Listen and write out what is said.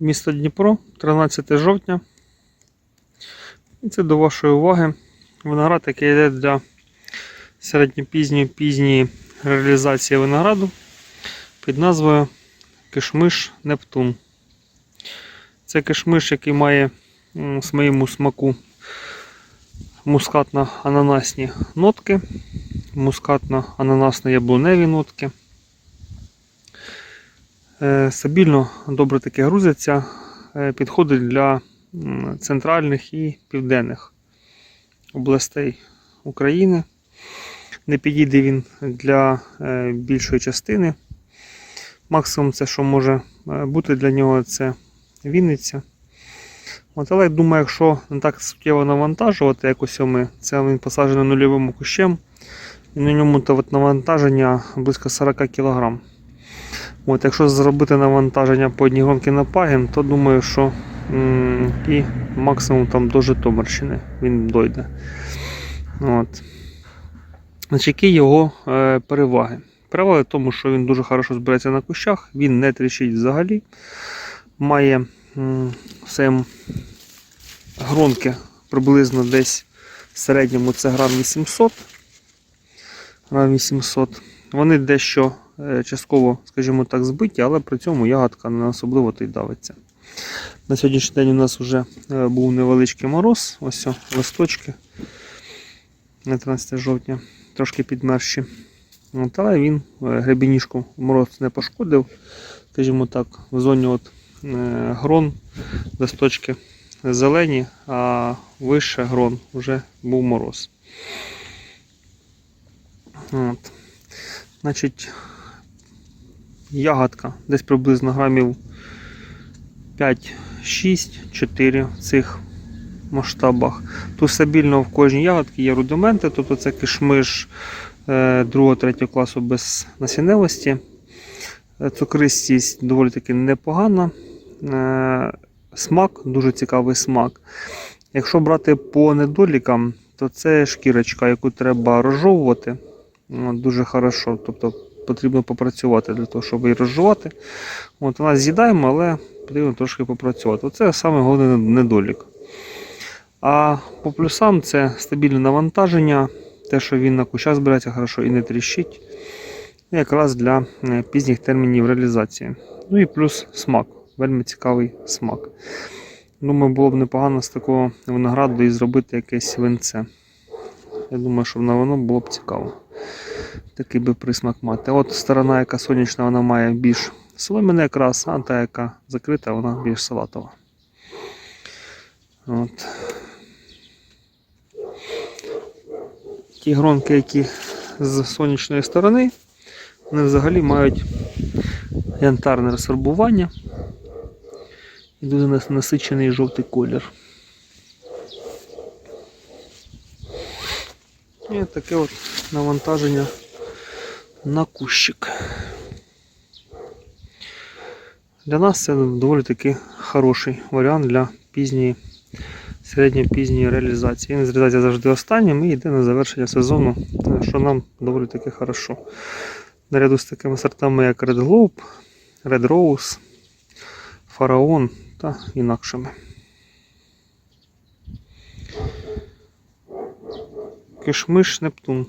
Місто Дніпро, 13 жовтня. І це до вашої уваги. Виноград, який йде для середньопізньої пізньої реалізації винограду під назвою Кишмиш Нептун. Це кишмиш, який має м, в своєму смаку мускатно-ананасні нотки, мускатно-ананасно-яблуневі нотки. Е, Стабільно добре таке грузиться, е, підходить для центральних і південних областей України. Не підійде він для е, більшої частини. Максимум, це, що може бути для нього, це Вінниця. От, але я думаю, якщо не так суттєво навантажувати, як ось ми, це він посаджений нульовим кущем, і на ньому навантаження близько 40 кг. От, якщо зробити навантаження по одній гонки на пагін, то думаю, що м, і максимум там до Житомирщини він дойде. От. Значить, які його е, переваги? Переваги в тому, що він дуже хорошо збирається на кущах, він не тріщить взагалі. Має м, все гронки приблизно десь в середньому це грам 800. Грам 800. Вони дещо частково, скажімо так, збиті, але при цьому ягодка не особливо то й давиться. На сьогоднішній день у нас вже е, був невеличкий мороз. Ось листочки на 13 жовтня, трошки підмерші. Але він е, гребінішку мороз не пошкодив. Скажімо так, в зоні от, е, грон листочки зелені, а вище грон вже був мороз. От. Значить, ягодка десь приблизно грамів 5-6-4 в цих масштабах. Тут стабільно в кожній ягодці є рудименти, тобто це кишмиш 2-3 класу без насінневості. Е, Цукристість доволі таки непогана. Е, Смак, дуже цікавий смак. Якщо брати по недолікам, то це шкірочка, яку треба розжовувати. Дуже хорошо. Тобто потрібно попрацювати для того, щоб її розжувати. От, вона з'їдаємо, але потрібно трошки попрацювати. Оце саме головний недолік. А по плюсам це стабільне навантаження, те, що він на кущах збирається хорошо і не тріщить. Якраз для е, пізніх термінів реалізації. Ну і плюс смак. Вельми цікавий смак. Думаю, було б непогано з такого винограду і зробити якесь винце. Я думаю, що на воно було б цікаво. Такий би присмак мати. От сторона, яка сонячна, вона має більш солом'яний якраз, а та, яка закрита, вона більш салатова. От. Ті гронки, які з сонячної сторони, вони взагалі мають янтарне розфарбування і дуже насичений жовтий колір. І таке от навантаження на кущик. Для нас це доволі таки хороший варіант для пізньої, середньо-пізньої реалізації. Він зрізається завжди останнім і йде на завершення сезону, що нам доволі таки хорошо. Наряду з такими сортами, як Red Globe, Red Rose, Фараон та інакшими. Кишмиш Нептун.